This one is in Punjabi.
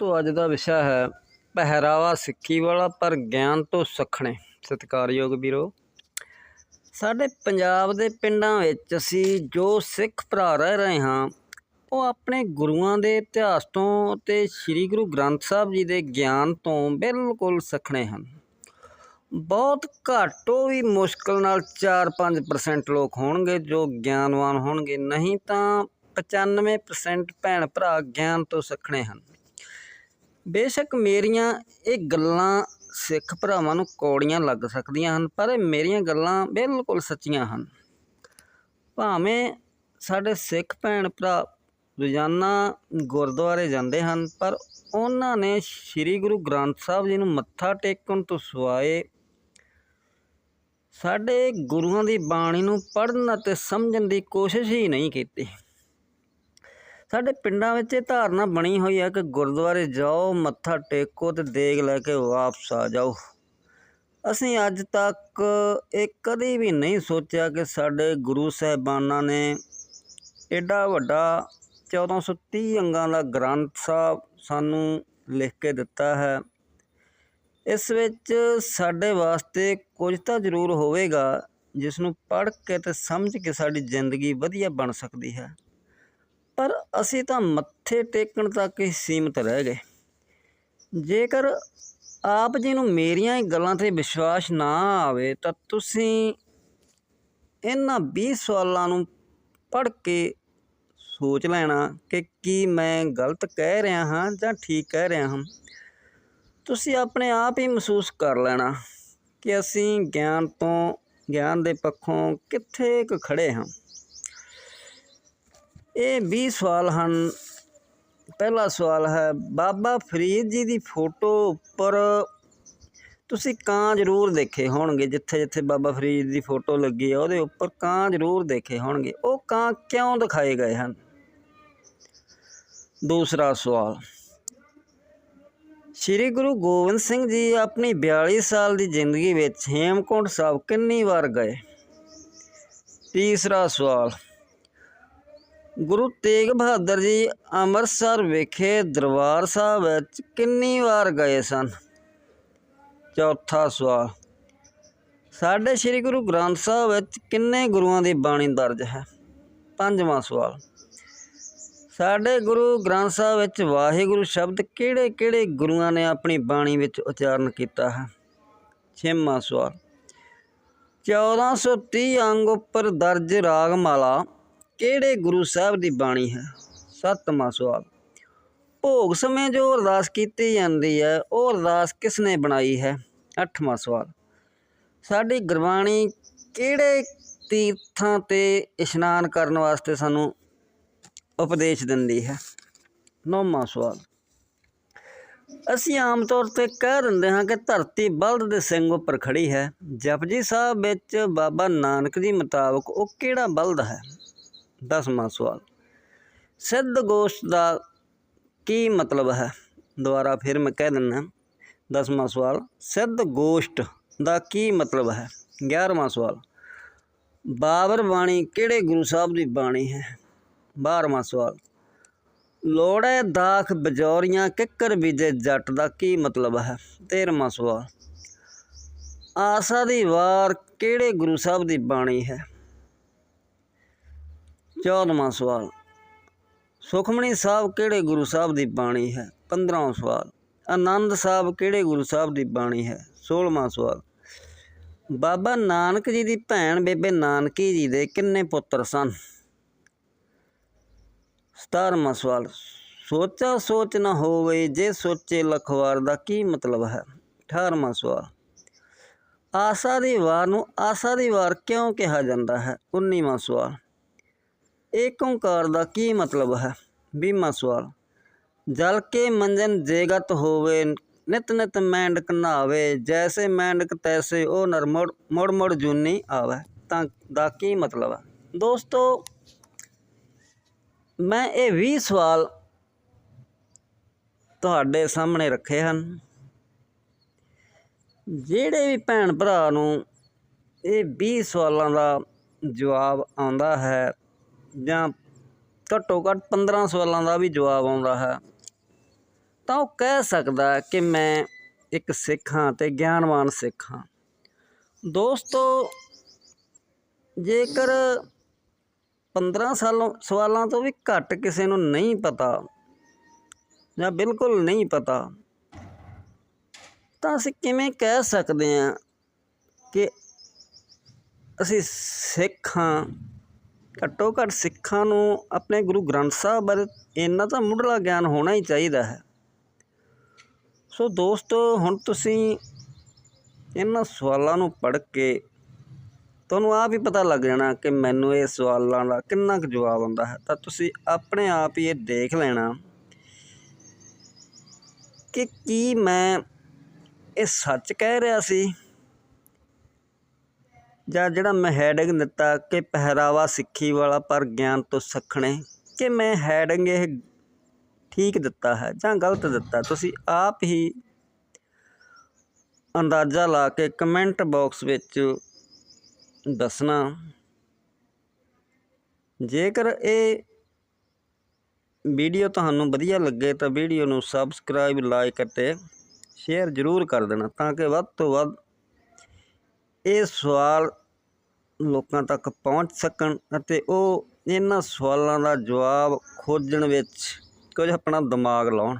ਦੋਸਤੋ ਅੱਜ ਦਾ ਵਿਸ਼ਾ ਹੈ, ਪਹਿਰਾਵਾ ਸਿੱਖੀ ਵਾਲਾ ਪਰ ਗਿਆਨ ਤੋਂ ਸਖਣੇ। ਸਤਿਕਾਰਯੋਗ ਵੀਰੋ, ਸਾਡੇ ਪੰਜਾਬ ਦੇ ਪਿੰਡਾਂ ਵਿੱਚ ਅਸੀਂ ਜੋ ਸਿੱਖ ਭਰਾ ਰਹਿ ਰਹੇ ਹਾਂ, ਉਹ ਆਪਣੇ ਗੁਰੂਆਂ ਦੇ ਇਤਿਹਾਸ ਤੋਂ ਤੇ ਸ੍ਰੀ ਗੁਰੂ ਗ੍ਰੰਥ ਸਾਹਿਬ ਜੀ ਦੇ ਗਿਆਨ ਤੋਂ ਬਿਲਕੁਲ ਸਖਣੇ ਹਨ। ਬਹੁਤ ਘੱਟੋ ਵੀ ਮੁਸ਼ਕਲ ਨਾਲ 4-5% ਲੋਕ ਹੋਣਗੇ ਜੋ ਗਿਆਨਵਾਨ ਹੋਣਗੇ, ਨਹੀਂ ਤਾਂ 95% ਭੈਣ ਭਰਾ ਗਿਆਨ ਤੋਂ ਸਖਣੇ ਹਨ। ਬੇਸ਼ੱਕ ਮੇਰੀਆਂ ਇਹ ਗੱਲਾਂ ਸਿੱਖ ਭਰਾਵਾਂ ਨੂੰ ਕੌੜੀਆਂ ਲੱਗ ਸਕਦੀਆਂ ਹਨ, ਪਰ ਇਹ ਮੇਰੀਆਂ ਗੱਲਾਂ ਬਿਲਕੁਲ ਸੱਚੀਆਂ ਹਨ। ਭਾਵੇਂ ਸਾਡੇ ਸਿੱਖ ਭੈਣ ਭਰਾ ਰੋਜ਼ਾਨਾ ਗੁਰਦੁਆਰੇ ਜਾਂਦੇ ਹਨ, ਪਰ ਉਹਨਾਂ ਨੇ ਸ੍ਰੀ ਗੁਰੂ ਗ੍ਰੰਥ ਸਾਹਿਬ ਜੀ ਨੂੰ ਮੱਥਾ ਟੇਕਣ ਤੋਂ ਸਿਵਾਏ ਸਾਡੇ ਗੁਰੂਆਂ ਦੀ ਬਾਣੀ ਨੂੰ ਪੜ੍ਹਨ ਅਤੇ ਸਮਝਣ ਦੀ ਕੋਸ਼ਿਸ਼ ਹੀ ਨਹੀਂ ਕੀਤੀ। ਸਾਡੇ ਪਿੰਡਾਂ ਵਿੱਚ ਇਹ ਧਾਰਨਾ ਬਣੀ ਹੋਈ ਹੈ ਕਿ ਗੁਰਦੁਆਰੇ ਜਾਓ, ਮੱਥਾ ਟੇਕੋ ਤੇ ਦੇਗ ਲੈ ਕੇ ਵਾਪਸ ਆ ਜਾਓ। ਅਸੀਂ ਅੱਜ ਤੱਕ ਇਹ ਕਦੇ ਵੀ ਨਹੀਂ ਸੋਚਿਆ ਕਿ ਸਾਡੇ ਗੁਰੂ ਸਾਹਿਬਾਨਾਂ ਨੇ ਐਡਾ ਵੱਡਾ 1430 ਅੰਗਾਂ ਦਾ ਗ੍ਰੰਥ ਸਾਹਿਬ ਸਾਨੂੰ ਲਿਖ ਕੇ ਦਿੱਤਾ ਹੈ। ਇਸ ਵਿੱਚ ਸਾਡੇ ਵਾਸਤੇ ਕੁਝ ਤਾਂ ਜ਼ਰੂਰ ਹੋਵੇਗਾ ਜਿਸ ਨੂੰ ਪੜ੍ਹ ਕੇ ਤੇ ਸਮਝ ਕੇ ਸਾਡੀ ਜ਼ਿੰਦਗੀ ਵਧੀਆ ਬਣ ਸਕਦੀ ਹੈ। ਪਰ ਅਸੀਂ ਤਾਂ ਮੱਥੇ ਟੇਕਣ ਤੱਕ ਹੀ ਸੀਮਤ ਰਹਿ ਗਏ। ਜੇਕਰ ਆਪ ਜੀ ਨੂੰ ਮੇਰੀਆਂ ਇਹ ਗੱਲਾਂ ਤੇ ਵਿਸ਼ਵਾਸ ਨਾ ਆਵੇ, ਤਾਂ ਤੁਸੀਂ ਇਹਨਾਂ 20 ਸਵਾਲਾਂ ਨੂੰ ਪੜ੍ਹ ਕੇ ਸੋਚ ਲੈਣਾ ਕਿ ਕੀ ਮੈਂ ਗਲਤ ਕਹਿ ਰਿਹਾ ਹਾਂ ਜਾਂ ਠੀਕ ਕਹਿ ਰਿਹਾ ਹਾਂ। ਤੁਸੀਂ ਆਪਣੇ ਆਪ ਹੀ ਮਹਿਸੂਸ ਕਰ ਲੈਣਾ ਕਿ ਅਸੀਂ ਗਿਆਨ ਤੋਂ, ਗਿਆਨ ਦੇ ਪੱਖੋਂ ਕਿੱਥੇ ਕੁ ਖੜੇ ਹਾਂ। ਇਹ 20 ਸਵਾਲ ਹਨ। ਪਹਿਲਾ ਸਵਾਲ ਹੈ, ਬਾਬਾ ਫਰੀਦ ਜੀ ਦੀ ਫੋਟੋ ਉੱਪਰ ਤੁਸੀਂ ਕਾਂ ਜ਼ਰੂਰ ਦੇਖੇ ਹੋਣਗੇ ਜਿੱਥੇ ਜਿੱਥੇ ਬਾਬਾ ਫਰੀਦ ਦੀ ਫੋਟੋ ਲੱਗੀ ਹੈ ਉਹਦੇ ਉੱਪਰ ਕਾਂ ਜ਼ਰੂਰ ਦੇਖੇ ਹੋਣਗੇ। ਉਹ ਕਾਂ ਕਿਉਂ ਦਿਖਾਏ ਗਏ ਹਨ? ਦੂਸਰਾ ਸਵਾਲ, ਸ੍ਰੀ ਗੁਰੂ ਗੋਬਿੰਦ ਸਿੰਘ ਜੀ ਆਪਣੀ 42 ਸਾਲ ਦੀ ਜ਼ਿੰਦਗੀ ਵਿੱਚ ਹੇਮਕੁੰਟ ਸਾਹਿਬ ਕਿੰਨੀ ਵਾਰ ਗਏ? ਤੀਸਰਾ ਸਵਾਲ ਗੁਰੂ ਤੇਗ ਬਹਾਦਰ ਜੀ ਅੰਮ੍ਰਿਤਸਰ ਵਿਖੇ ਦਰਬਾਰ ਸਾਹਿਬ ਵਿੱਚ ਕਿੰਨੀ ਵਾਰ ਗਏ ਸਨ? ਚੌਥਾ ਸਵਾਲ, ਸਾਡੇ ਸ੍ਰੀ ਗੁਰੂ ਗ੍ਰੰਥ ਸਾਹਿਬ ਵਿੱਚ ਕਿੰਨੇ ਗੁਰੂਆਂ ਦੀ ਬਾਣੀ ਦਰਜ ਹੈ? ਪੰਜਵਾਂ ਸਵਾਲ, ਸਾਡੇ ਗੁਰੂ ਗ੍ਰੰਥ ਸਾਹਿਬ ਵਿੱਚ ਵਾਹਿਗੁਰੂ ਸ਼ਬਦ ਕਿਹੜੇ ਕਿਹੜੇ ਗੁਰੂਆਂ ਨੇ ਆਪਣੀ ਬਾਣੀ ਵਿੱਚ ਉਚਾਰਨ ਕੀਤਾ ਹੈ? ਛੇਵਾਂ ਸਵਾਲ 1430 ਅੰਗ ਉੱਪਰ ਦਰਜ ਰਾਗਮਾਲਾ ਕਿਹੜੇ ਗੁਰੂ ਸਾਹਿਬ ਦੀ ਬਾਣੀ ਹੈ? ਸੱਤਵਾਂ ਸਵਾਲ। ਭੋਗ ਸਮੇਂ ਜੋ ਅਰਦਾਸ ਕੀਤੀ ਜਾਂਦੀ ਹੈ, ਉਹ ਅਰਦਾਸ ਕਿਸ ਨੇ ਬਣਾਈ ਹੈ? ਅੱਠਵਾਂ ਸਵਾਲ। ਸਾਡੀ ਗੁਰਬਾਣੀ ਕਿਹੜੇ ਤੀਰਥਾਂ ਤੇ ਇਸ਼ਨਾਨ ਕਰਨ ਵਾਸਤੇ ਸਾਨੂੰ ਉਪਦੇਸ਼ ਦਿੰਦੀ ਹੈ? ਨੌਵਾਂ ਸਵਾਲ। ਅਸੀਂ ਆਮ ਤੌਰ ਤੇ ਕਹਿ ਦਿੰਦੇ ਹਾਂ ਕਿ ਧਰਤੀ ਬਲਦ ਦੇ ਸਿੰਘ ਉੱਪਰ ਖੜੀ ਹੈ। ਜਪਜੀ ਸਾਹਿਬ ਵਿੱਚ ਬਾਬਾ ਨਾਨਕ ਜੀ ਮੁਤਾਬਕ ਉਹ ਕਿਹੜਾ ਬਲਦ ਹੈ? ਦਸਵਾਂ ਸਵਾਲ। ਸਿੱਧ ਗੋਸ਼ਟ ਦਾ ਕੀ ਮਤਲਬ ਹੈ? ਦੁਬਾਰਾ ਫਿਰ ਮੈਂ ਕਹਿ ਦਿੰਦਾ ਦਸਵਾਂ ਸਵਾਲ, ਸਿੱਧ ਗੋਸ਼ਟ ਦਾ ਕੀ ਮਤਲਬ ਹੈ? 11ਵਾਂ ਸਵਾਲ, ਬਾਬਰ ਬਾਣੀ ਕਿਹੜੇ ਗੁਰੂ ਸਾਹਿਬ ਦੀ ਬਾਣੀ ਹੈ? 12ਵਾਂ ਸਵਾਲ, ਲੋੜੇ ਦਾਖ ਬਜੌਰੀਆਂ ਕਿੱਕਰ ਬੀਜੇ ਜੱਟ ਦਾ ਕੀ ਮਤਲਬ ਹੈ? 13ਵਾਂ ਸਵਾਲ, ਆਸਾ ਦੀ ਵਾਰ ਕਿਹੜੇ ਗੁਰੂ ਸਾਹਿਬ ਦੀ ਬਾਣੀ ਹੈ? 14ਵਾਂ ਸਵਾਲ। ਸੁਖਮਣੀ ਸਾਹਿਬ ਕਿਹੜੇ ਗੁਰੂ ਸਾਹਿਬ ਦੀ ਬਾਣੀ ਹੈ? 15ਵਾਂ ਸਵਾਲ। ਆਨੰਦ ਸਾਹਿਬ ਕਿਹੜੇ ਗੁਰੂ ਸਾਹਿਬ ਦੀ ਬਾਣੀ ਹੈ? 16ਵਾਂ ਸਵਾਲ। ਬਾਬਾ ਨਾਨਕ ਜੀ ਦੀ ਭੈਣ ਬੇਬੇ ਨਾਨਕੀ ਜੀ ਦੇ ਕਿੰਨੇ ਪੁੱਤਰ ਸਨ? 17ਵਾਂ ਸਵਾਲ। ਸੋਚਾ ਸੋਚ ਨਾ ਹੋਵੇ, ਜੇ ਸੋਚੇ ਲਖਵਾਰ ਦਾ ਕੀ ਮਤਲਬ ਹੈ? 18ਵਾਂ ਸਵਾਲ। ਆਸਾ ਦੀ ਵਾਰ ਨੂੰ ਆਸਾ ਦੀ ਵਾਰ ਕਿਉਂ ਕਿਹਾ ਜਾਂਦਾ ਹੈ? 19ਵਾਂ ਸਵਾਲ। ਏਕ ਓੰਕਾਰ ਦਾ ਕੀ ਮਤਲਬ ਹੈ? 20ਵਾਂ ਸਵਾਲ। ਜਲ ਕੇ ਮੰਜਨ ਜੇਗਤ ਹੋਵੇ, ਨਿਤ ਨਿਤ ਮੈਂਡਕ ਨਾਵੇ ਜੈਸੇ ਮੈਂਡਕ ਤੈਸੇ ਉਹ ਨਰ ਮੁੜ ਮੁੜ ਮੁੜ ਜੂਨੀ ਆਵੇ। ਤਾਂ ਦਾ ਕੀ ਮਤਲਬ ਹੈ? ਦੋਸਤੋ, ਮੈਂ ਇਹ 20 ਸਵਾਲ ਤੁਹਾਡੇ ਸਾਹਮਣੇ ਰੱਖੇ ਹਨ। ਜਿਹੜੇ ਵੀ ਭੈਣ ਭਰਾ ਨੂੰ ਇਹ 20 ਸਵਾਲਾਂ ਦਾ ਜਵਾਬ ਆਉਂਦਾ ਹੈ ਜਾਂ ਘੱਟੋ ਘੱਟ 15 ਸਵਾਲਾਂ ਦਾ ਵੀ ਜਵਾਬ ਆਉਂਦਾ ਹੈ। ਤਾਂ ਉਹ ਕਹਿ ਸਕਦਾ ਕਿ ਮੈਂ ਇੱਕ ਸਿੱਖ ਹਾਂ ਤੇ ਗਿਆਨਵਾਨ ਸਿੱਖ ਹਾਂ। ਦੋਸਤੋ, ਜੇਕਰ 15 ਸਾਲੋਂ, ਸਵਾਲਾਂ ਤੋਂ ਵੀ ਘੱਟ ਕਿਸੇ ਨੂੰ ਨਹੀਂ ਪਤਾ ਜਾਂ ਬਿਲਕੁਲ ਨਹੀਂ ਪਤਾ, ਤਾਂ ਅਸੀਂ ਕਿਵੇਂ ਕਹਿ ਸਕਦੇ ਹਾਂ ਕਿ ਅਸੀਂ ਸਿੱਖ ਹਾਂ ਘੱਟੋ ਘੱਟ ਸਿੱਖਾਂ ਨੂੰ ਆਪਣੇ ਗੁਰੂ ਗ੍ਰੰਥ ਸਾਹਿਬ ਬਾਰੇ ਇੰਨਾ ਤਾਂ ਮੁੱਢਲਾ ਗਿਆਨ ਹੋਣਾ ਹੀ ਚਾਹੀਦਾ ਹੈ। ਸੋ ਦੋਸਤੋ, ਹੁਣ ਤੁਸੀਂ ਇਹਨਾਂ ਸਵਾਲਾਂ ਨੂੰ ਪੜ੍ਹ ਕੇ ਤੁਹਾਨੂੰ ਆਪ ਹੀ ਪਤਾ ਲੱਗ ਜਾਣਾ ਕਿ ਮੈਨੂੰ ਇਹ ਸਵਾਲਾਂ ਦਾ ਕਿੰਨਾ ਕੁ ਜਵਾਬ ਆਉਂਦਾ ਹੈ। ਤਾਂ ਤੁਸੀਂ ਆਪਣੇ ਆਪ ਹੀ ਇਹ ਦੇਖ ਲੈਣਾ ਕਿ ਕੀ ਮੈਂ ਇਹ ਸੱਚ ਕਹਿ ਰਿਹਾ ਸੀ? ਜਾਂ ਜਿਹੜਾ ਮੈਂ ਹੈਡਿੰਗ ਦਿੱਤਾ ਕਿ ਪਹਿਰਾਵਾ ਸਿੱਖੀ ਵਾਲਾ ਪਰ ਗਿਆਨ ਤੋਂ ਸਖਣੇ, ਕਿ ਮੈਂ ਹੈਡਿੰਗ ਇਹ ਠੀਕ ਦਿੱਤਾ ਹੈ ਜਾਂ ਗਲਤ ਦਿੱਤਾ, ਤੁਸੀਂ ਆਪ ਹੀ ਅੰਦਾਜ਼ਾ ਲਾ ਕੇ ਕਮੈਂਟ ਬਾਕਸ ਵਿੱਚ ਦੱਸਣਾ। ਜੇਕਰ ਇਹ ਵੀਡੀਓ ਤੁਹਾਨੂੰ ਵਧੀਆ ਲੱਗੇ ਤਾਂ ਵੀਡੀਓ ਨੂੰ ਸਬਸਕ੍ਰਾਈਬ ਲਾਈਕ ਅਤੇ ਸ਼ੇਅਰ ਜ਼ਰੂਰ ਕਰ ਦੇਣਾ ਤਾਂ ਕਿ ਵੱਧ ਤੋਂ ਵੱਧ ਇਹ ਸਵਾਲ ਲੋਕਾਂ ਤੱਕ ਪਹੁੰਚ ਸਕਣ ਅਤੇ ਉਹ ਇਹਨਾਂ ਸਵਾਲਾਂ ਦਾ ਜਵਾਬ ਖੋਜਣ ਵਿੱਚ ਕੁਝ ਆਪਣਾ ਦਿਮਾਗ ਲਾਉਣ।